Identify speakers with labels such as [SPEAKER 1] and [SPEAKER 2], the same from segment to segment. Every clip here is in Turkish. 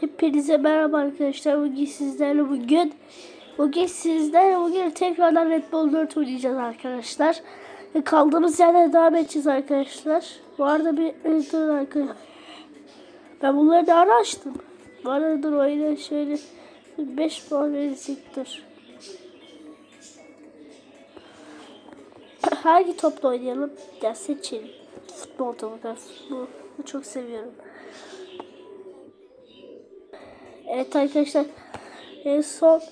[SPEAKER 1] Hepinize merhaba arkadaşlar. Bugün sizlerle bugün bugün sizlerle bugün tekrardan Red Bull 4 oynayacağız arkadaşlar. Ve Kaldığımız yerden devam edeceğiz arkadaşlar. Bu arada bir e, dur arkadaşlar. Ben bunları da ara açtım. Bu arada dur oyuna şöyle 5 puan verecektir. Hangi topla oynayalım? Ya seçelim. Futbol topu. Futbolu çok seviyorum. Evet arkadaşlar. En son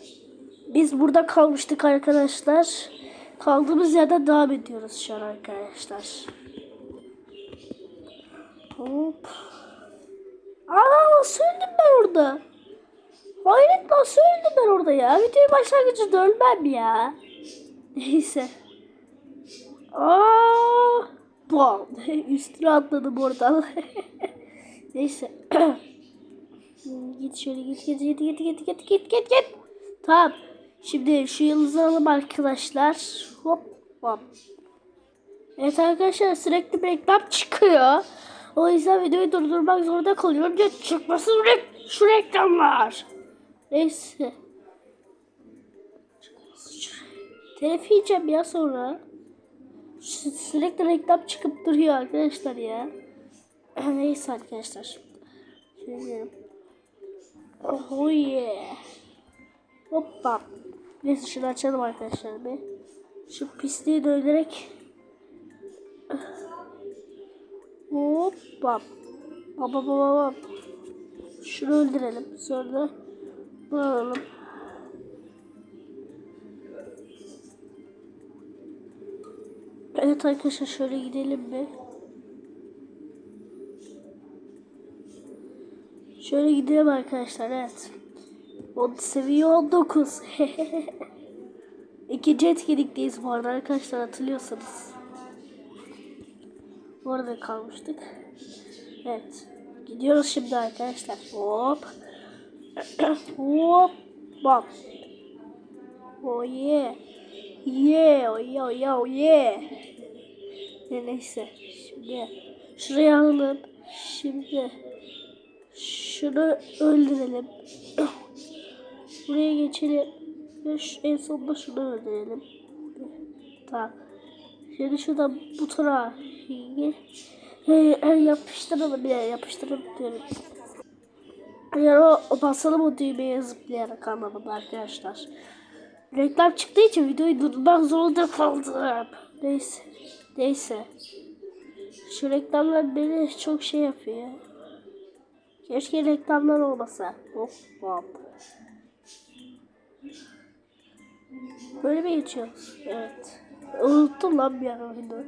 [SPEAKER 1] biz burada kalmıştık arkadaşlar. Kaldığımız yerden devam ediyoruz şu an arkadaşlar. Hop. Aa nasıl öldüm ben orada? Hayret nasıl öldüm ben orada ya? Videoyu başlangıcında ölmem ya. Neyse. Aa, bam. Üstüne atladım oradan. Neyse. git şöyle git git git git git git git git git. Tamam. Şimdi şu yıldızı alalım arkadaşlar. Hop hop. Evet arkadaşlar sürekli bir reklam çıkıyor. O yüzden videoyu durdurmak zorunda kalıyorum. Ya çıkmasın rek- şu reklamlar. Neyse. Telef yiyeceğim ya sonra. Sü- Sürekli reklam çıkıp duruyor arkadaşlar ya. Neyse arkadaşlar. Diyelim. Oh yeah. Hoppa. Neyse şunu açalım arkadaşlar bir. Şu pisliği dönerek. Hoppa. Baba baba baba. Şunu öldürelim. Sonra bunu alalım. Evet arkadaşlar şöyle gidelim bir. Şöyle gidelim arkadaşlar evet. O seviye 19. İkinci etkinlikteyiz bu arada arkadaşlar hatırlıyorsanız. Bu arada kalmıştık. Evet. Gidiyoruz şimdi arkadaşlar. Hop. Hop. Bak. Oh yeah. Yeah. Oh yeah. Oh yeah. Oh yeah. Ne neyse. Şimdi şuraya alalım. Şimdi şunu öldürelim. Buraya geçelim. Ve şu, en sonunda şunu öldürelim. Tamam. Şimdi şuradan butona e, e, yapıştıralım ya yapıştıralım diyorum. Yani o, basalım o düğmeye zıplayarak anlamında arkadaşlar. Reklam çıktığı için videoyu durdurmak zorunda kaldım. Neyse. Neyse. Şu reklamlar beni çok şey yapıyor. Keşke reklamlar olmasa. Hop hop. Böyle mi geçiyoruz? Evet. Unuttum lan bir ara oyunu.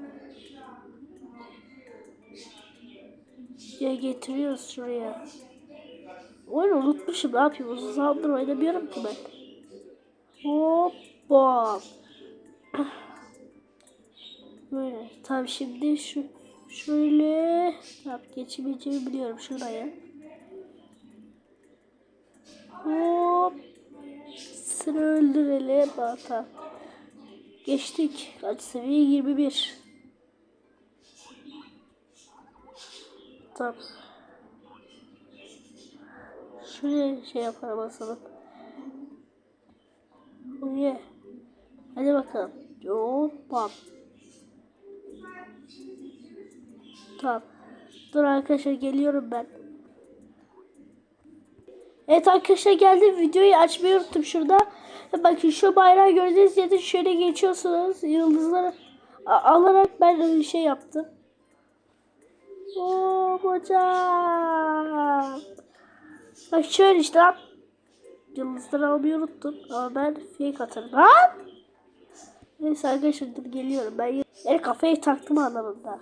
[SPEAKER 1] Ya getiriyoruz şuraya. Oyunu unutmuşum ne yapayım uzun zamandır oynamıyorum ki ben. Hoppa. Böyle. Tamam şimdi şu şöyle tamam geçemeyeceğimi biliyorum şuraya. Hop. Sıra öldürelim. Tamam. Geçtik. Kaç seviye 21. Tamam. Şuraya şey yapalım basalım. Buraya. Hadi bakalım. Hoppa. Tamam. Dur arkadaşlar geliyorum ben. Evet arkadaşlar geldim. Videoyu açmayı unuttum şurada. Bakın şu bayrağı gördüğünüz yerde şöyle geçiyorsunuz. Yıldızları alarak ben öyle şey yaptım. Oo hocam. Bak şöyle işte. Yıldızları almayı unuttum. Ama ben fake atarım. Lan! Neyse arkadaşlar geliyorum. Ben yani kafayı taktım anlamında.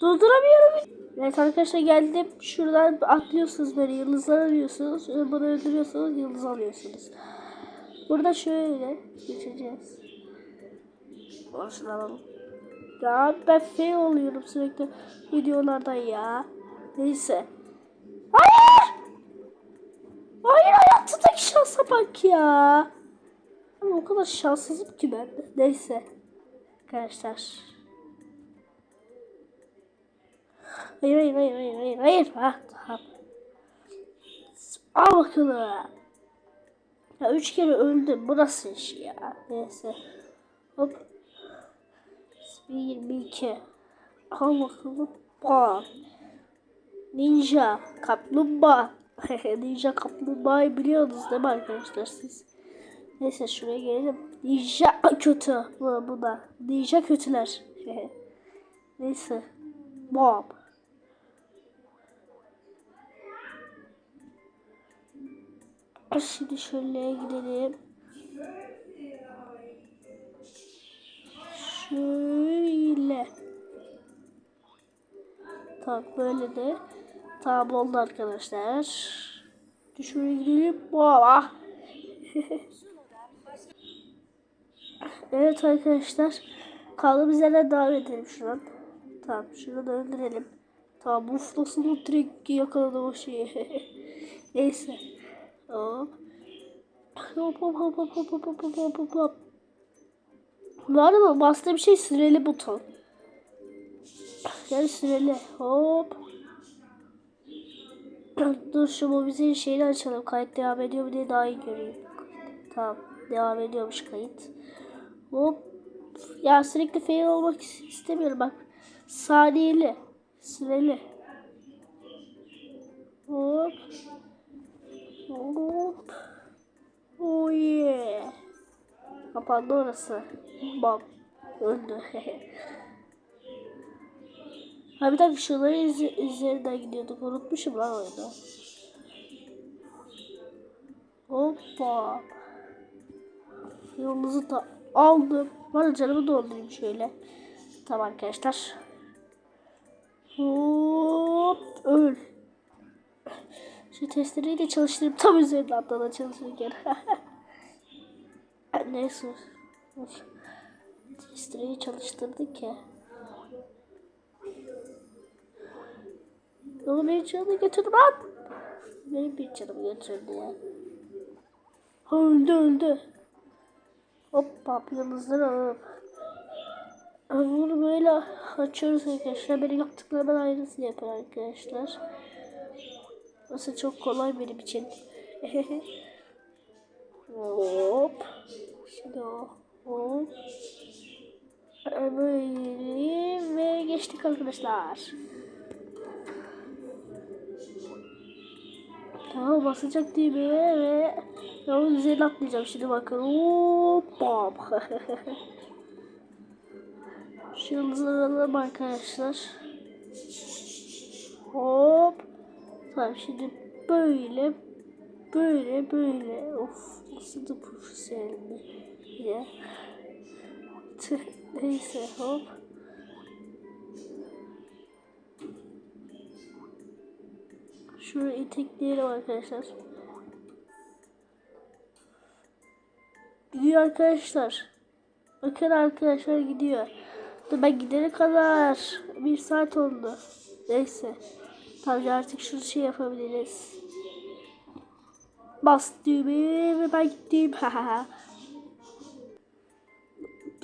[SPEAKER 1] Durduramıyorum. Evet arkadaşlar geldim. Şuradan atlıyorsunuz böyle yıldızlar arıyorsunuz. Bunu öldürüyorsunuz yıldız alıyorsunuz. Burada şöyle geçeceğiz. Şunu alalım. Ya ben fail oluyorum sürekli videolarda ya. Neyse. Hayır! Hayır hayatındaki şansa bak ya. Ama o kadar şanssızım ki ben. Neyse. Arkadaşlar. Hayır hayır hayır hayır hayır hayır. Ha, tamam. Al bakalım. Ya üç kere öldüm. Bu nasıl iş ya? Neyse. Hop. 22. Al bakalım. Bam. Ninja. Kaplumbağa. Ninja kaplumbağayı biliyorsunuz değil mi arkadaşlar siz? Neyse şuraya gelelim. Ninja kötü. Bu, bu da. Ninja kötüler. Neyse. Bam. Şimdi şöyle gidelim. Şöyle. Tamam böyle de. Tamam oldu arkadaşlar. Şuraya gidelim. Baba. evet arkadaşlar. Kaldığımız yerden devam edelim şuradan. Tamam şunu da öldürelim. Tamam nasıl o direkt yakaladım o şeyi. Neyse. Hop. Hop hop hop hop hop hop hop hop hop hop. Var mı? Bastığım şey süreli buton. Yani süreli. Hop. Dur şu mobilizin şeyini açalım. Kayıt devam ediyor mu diye daha iyi göreyim. Tamam. Devam ediyormuş kayıt. Hop. Ya sürekli fail olmak istemiyorum bak. Saniyeli. Süreli. Hop. Hop. Oh yeah. Kapandı orası. Bam. Öldü. ha bir dakika şunları iz üzerinden gidiyorduk. Unutmuşum lan oyunu. Hoppa. Yolunuzu da aldım. Bana canımı doldurayım şöyle. Tamam arkadaşlar. Hop. Öl. Şu testereyi de çalıştırıp tam üzerinde atladı çalışırken. Neyse. Testereyi çalıştırdık ya. Oğlum benim canımı götürdü lan. Benim bir canımı götürdü ya. Öldü öldü. Hoppa yıldızları alalım. Bunu böyle açıyoruz arkadaşlar. Benim yaptıklarımın aynısını yapar arkadaşlar. Aslında çok kolay benim için. hop. Şimdi o. Böyle ve geçtik arkadaşlar. Tamam basacak değil mi? Ve yolun üzerine atlayacağım şimdi bakın. Hop. Bam. Şu yıldızları alalım arkadaşlar. Hop. Tamam şimdi böyle böyle böyle. Of nasıl da profesyonel ya. Neyse hop. Şurayı itekleyelim arkadaşlar. Gidiyor arkadaşlar. Bakın arkadaşlar gidiyor. Ben gidene kadar bir saat oldu. Neyse Tamam artık şu şey yapabiliriz. Bas düğmeye ve ben gittim.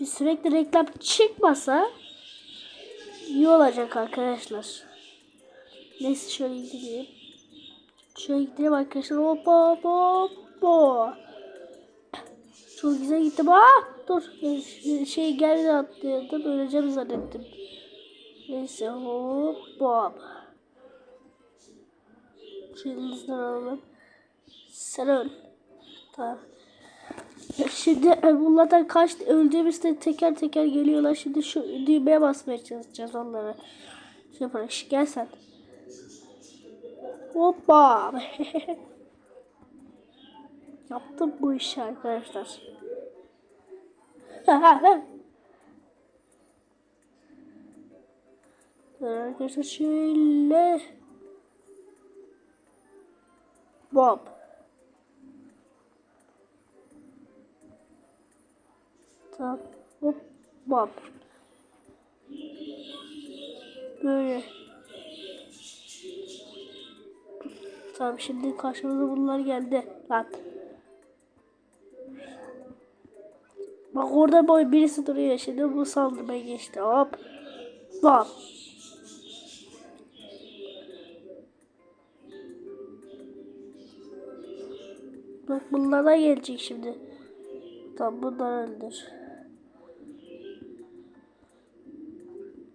[SPEAKER 1] bir sürekli reklam çıkmasa iyi olacak arkadaşlar. Neyse şöyle gideyim. Şöyle gidelim arkadaşlar. Hoppa hoppa hoppa. Çok güzel gittim. Aa, dur. Şey geldi atlıyordum. Öleceğim zannettim. Neyse hoppa. Şu yıldızları alalım. Öl. Tamam. Şimdi bunlardan kaç öldüğümüzde teker teker geliyorlar. Şimdi şu düğmeye basmaya çalışacağız onları. Şey yaparak gel sen. Hoppa. Yaptım bu işi arkadaşlar. arkadaşlar şöyle. Bob. Tamam. Hop. Bob. Böyle. Tamam şimdi karşımıza bunlar geldi. Lan. Bak orada boy birisi duruyor. Şimdi bu saldırmaya geçti. Hop. Bam. Bak bunlardan gelecek şimdi. Tamam bunları öldür.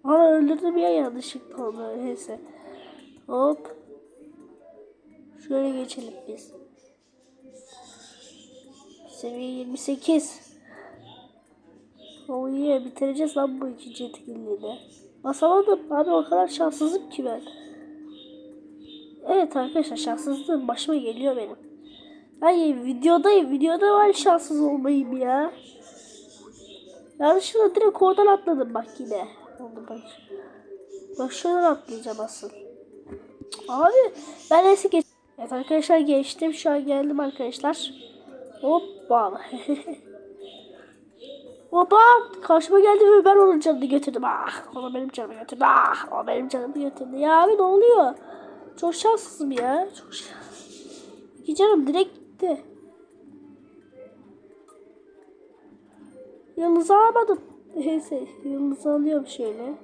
[SPEAKER 1] Aa öldürdüm ya yanlışlıkla onu. Neyse. Hop. Şöyle geçelim biz. Seviye 28. Oh yeah, bitireceğiz lan bu ikinci etkinliğini. Basamadım. Abi o kadar şanssızım ki ben. Evet arkadaşlar şanssızlığım başıma geliyor benim. Ay videodayım. Videoda var şanssız olmayayım ya. Yanlışlıkla direkt oradan atladım bak yine. Oldu bak. Bak şuradan atlayacağım asıl. Abi ben neyse geç. Evet arkadaşlar geçtim. Şu an geldim arkadaşlar. Hoppa. Hoppa. Karşıma geldi ve ben onun canını götürdüm. Ah o benim canımı götürdü. Ah o benim canımı götürdü. Ya abi ne oluyor? Çok şanssızım ya. Çok şanssız. İki canım direkt gitti. Yıldız alamadım. Neyse yıldız alıyorum şöyle.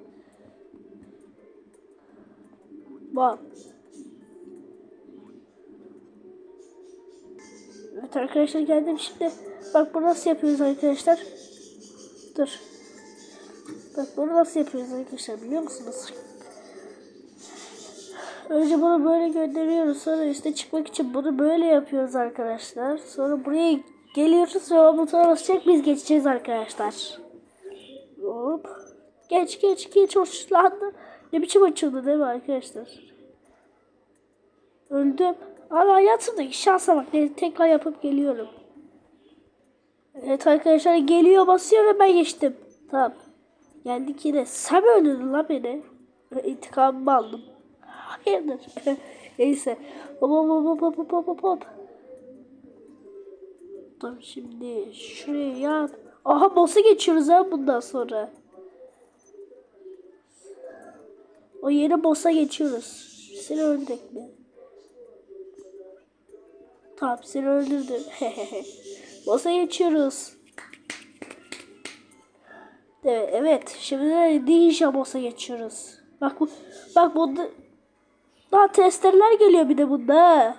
[SPEAKER 1] Bak. Evet arkadaşlar geldim şimdi. Bak bunu nasıl yapıyoruz arkadaşlar? Dur. Bak bunu nasıl yapıyoruz arkadaşlar biliyor musunuz? Önce bunu böyle gönderiyoruz. Sonra üste çıkmak için bunu böyle yapıyoruz arkadaşlar. Sonra buraya geliyoruz ve o butona basacak biz geçeceğiz arkadaşlar. Hop. Geç geç geç hoşlandı. Ne biçim açıldı değil mi arkadaşlar? Öldüm. Ama hayatımdaki şansa bak. Tekrar yapıp geliyorum. Evet arkadaşlar geliyor basıyor ve ben geçtim. Tamam. Geldik yine. Sen mi öldürdün lan beni? İntikamımı aldım. Hayırdır? Neyse. Hop hop hop hop hop hop hop. Tamam şimdi şuraya yap. Aha boss'a geçiyoruz ha bundan sonra. O yeni boss'a geçiyoruz. Seni öldürdük mi? Tamam seni öldürdüm. boss'a geçiyoruz. Evet, evet. Şimdi de Ninja boss'a geçiyoruz. Bak bu bak bunda daha testereler geliyor bir de bunda.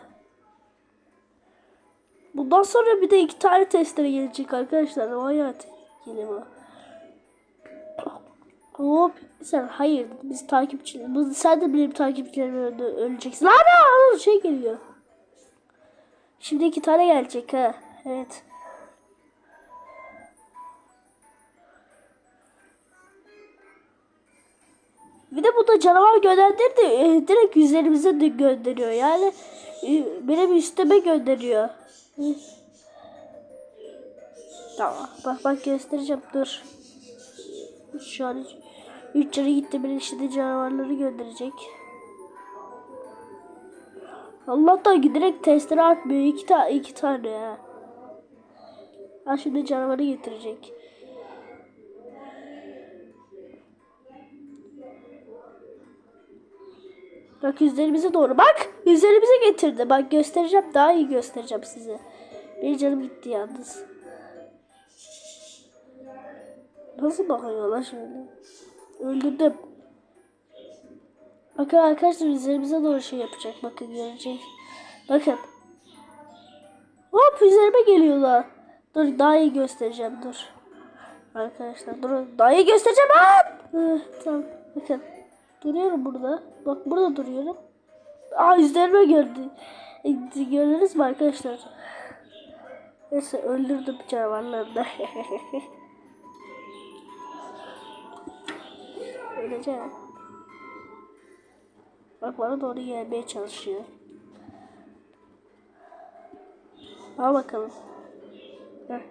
[SPEAKER 1] Bundan sonra bir de iki tane testere gelecek arkadaşlar. Hayat bu. Hop sen hayır biz takipçi bu sen de benim takipçilerime öleceksin. Lan lan şey geliyor. Şimdi iki tane gelecek ha. Evet. Bir de bu da canavar gönderdir de e, direkt üzerimize de gönderiyor. Yani e, benim üstüme gönderiyor. Tamam. Bak bak göstereceğim. Dur. Şu an 3 yere gitti. Bir işte canavarları gönderecek. Allah'tan direkt testere atmıyor. İki, ta iki tane ya. Ha şimdi canavarı getirecek. Bak yüzlerimize doğru. Bak yüzlerimize getirdi. Bak göstereceğim. Daha iyi göstereceğim size. Benim canım gitti yalnız. Nasıl bakıyorlar şöyle? Öldürdüm. Bakın arkadaşlar üzerimize doğru şey yapacak. Bakın görecek. Bakın. Hop üzerime geliyorlar. Dur daha iyi göstereceğim dur. Arkadaşlar durun. Daha iyi göstereceğim. Aa! tamam. Bakın. Duruyorum burada. Bak burada duruyorum. Aa üzerime gördü. E, gördünüz mü arkadaşlar? Neyse öldürdüm canavarları da. Öleceğim. Bak bana doğru gelmeye çalışıyor. Al bakalım. Heh.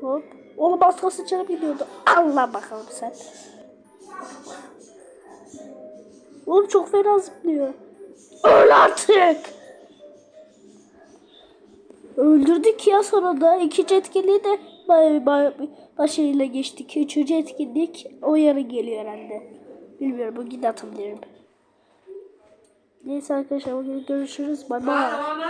[SPEAKER 1] Hop. Oğlum az kalsın canım gidiyordu. Allah bakalım sen. Oğlum çok fena zıplıyor. Öl artık. Öldürdük ya sonunda. İkinci etkinliği de bay, bay, başarıyla geçtik. Üçüncü etkinlik o yarın geliyor herhalde. Bilmiyorum bugün atabilirim. Neyse arkadaşlar bugün görüşürüz. Bye bye.